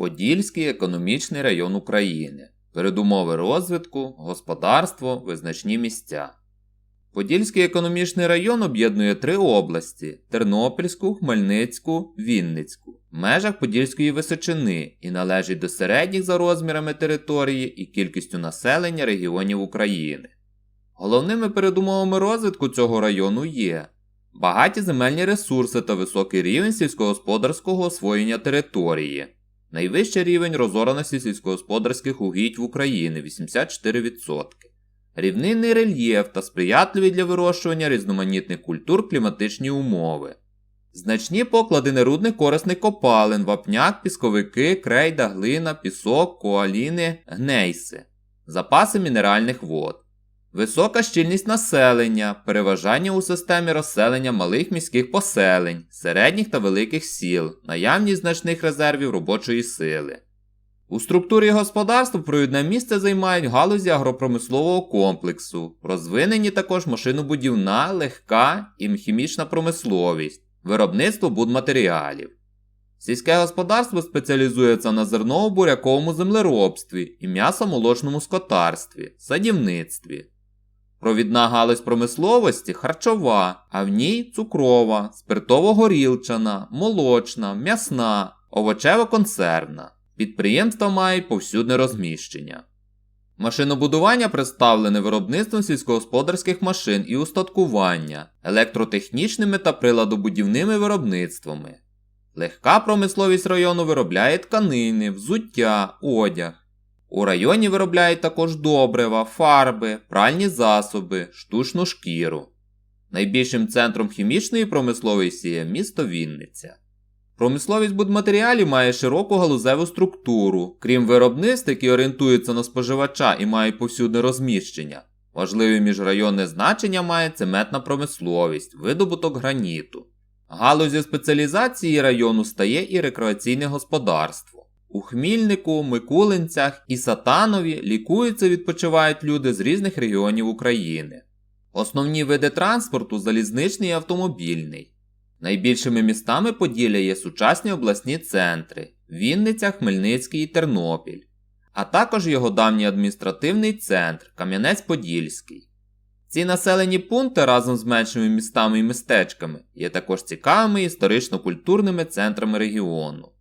Подільський економічний район України. Передумови розвитку, господарство, визначні місця. Подільський економічний район об'єднує три області: Тернопільську, Хмельницьку, Вінницьку, в межах Подільської Височини і належить до середніх за розмірами території і кількістю населення регіонів України. Головними передумовами розвитку цього району є багаті земельні ресурси та високий рівень сільськогосподарського освоєння території, найвищий рівень розораності сільськогосподарських угідь в Україні 84%, рівнинний рельєф та сприятливі для вирощування різноманітних культур кліматичні умови. Значні поклади нерудних корисних копалин, вапняк, пісковики, крейда, глина, пісок, коаліни, гнейси, запаси мінеральних вод. Висока щільність населення, переважання у системі розселення малих міських поселень, середніх та великих сіл, наявність значних резервів робочої сили. У структурі господарства провідне місце займають галузі агропромислового комплексу, розвинені також машинобудівна, легка і хімічна промисловість, виробництво будматеріалів. Сільське господарство спеціалізується на зерново-буряковому землеробстві і м'ясо-молочному скотарстві, садівництві. Провідна галузь промисловості харчова, а в ній цукрова, спиртово-горілчана, молочна, м'ясна, овочево-консервна. Підприємства мають повсюдне розміщення. Машинобудування представлене виробництвом сільськогосподарських машин і устаткування, електротехнічними та приладобудівними виробництвами. Легка промисловість району виробляє тканини, взуття, одяг. У районі виробляють також добрива, фарби, пральні засоби, штучну шкіру. Найбільшим центром хімічної промисловості є місто Вінниця. Промисловість будматеріалів має широку галузеву структуру, крім виробництв, які орієнтуються на споживача і мають повсюдне розміщення. Важливе міжрайонне значення має цементна промисловість, видобуток граніту. Галузі спеціалізації району стає і рекреаційне господарство. У Хмільнику, Микулинцях і Сатанові лікуються відпочивають люди з різних регіонів України. Основні види транспорту залізничний і автомобільний. Найбільшими містами Поділля є сучасні обласні центри Вінниця, Хмельницький і Тернопіль, а також його давній адміністративний центр Кам'янець-Подільський. Ці населені пункти разом з меншими містами і містечками є також цікавими історично-культурними центрами регіону.